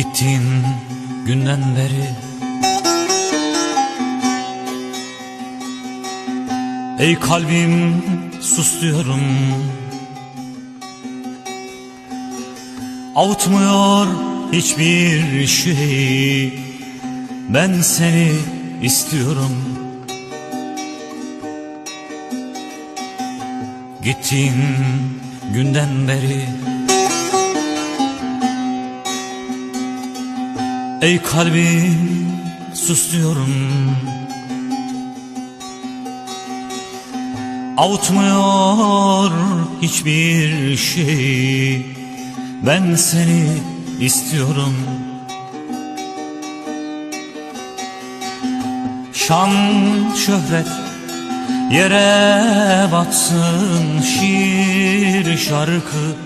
Gittiğin günden beri Ey kalbim sus diyorum. Avutmuyor hiçbir şey Ben seni istiyorum. Gittiğin günden beri Ey kalbim sus diyorum. Avutmuyor hiçbir şey. Ben seni istiyorum. Şan şöhret yere batsın. Şiir şarkı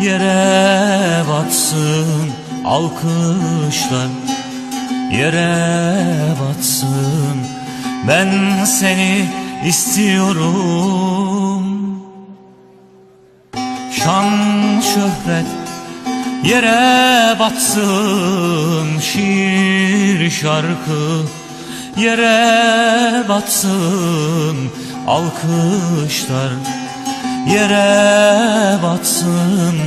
yere batsın Alkışlar yere batsın. Ben seni istiyorum. Şan şöhret yere batsın. Şiir şarkı yere batsın. Alkışlar yere batsın.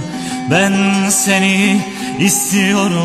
Ben seni istiyorum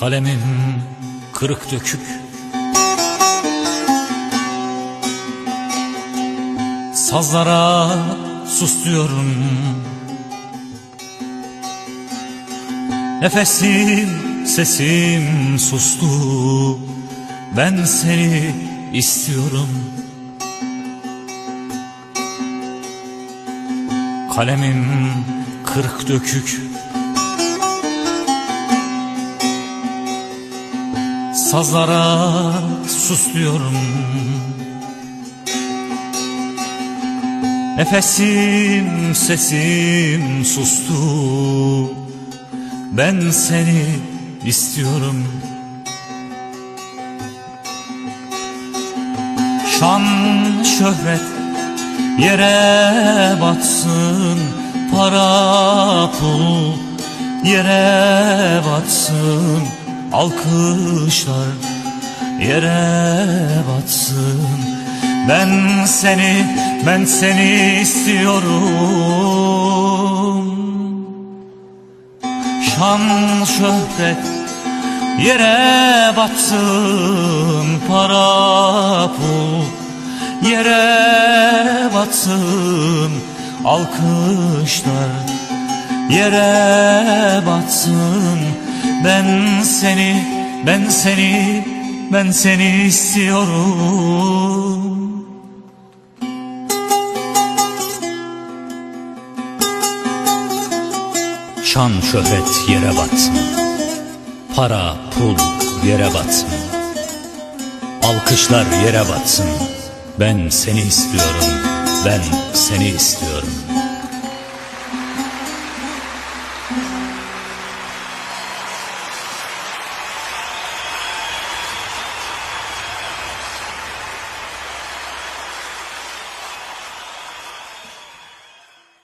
Kalemim kırık dökük. Sazlara sus diyorum Nefesim sesim sustu. Ben seni istiyorum. Kalemim kırık dökük Sazlara sus diyorum Nefesim sesim sustu. Ben seni istiyorum. Şan şöhret yere batsın. Para pul yere batsın Alkışlar yere batsın. Ben seni, ben seni istiyorum. Şan şöhret yere batsın. Para pul yere batsın. Alkışlar yere batsın Ben seni, ben seni, ben seni istiyorum. Şan şöhret yere batsın Para pul yere batsın Alkışlar yere batsın. Ben seni istiyorum Ben seni istiyorum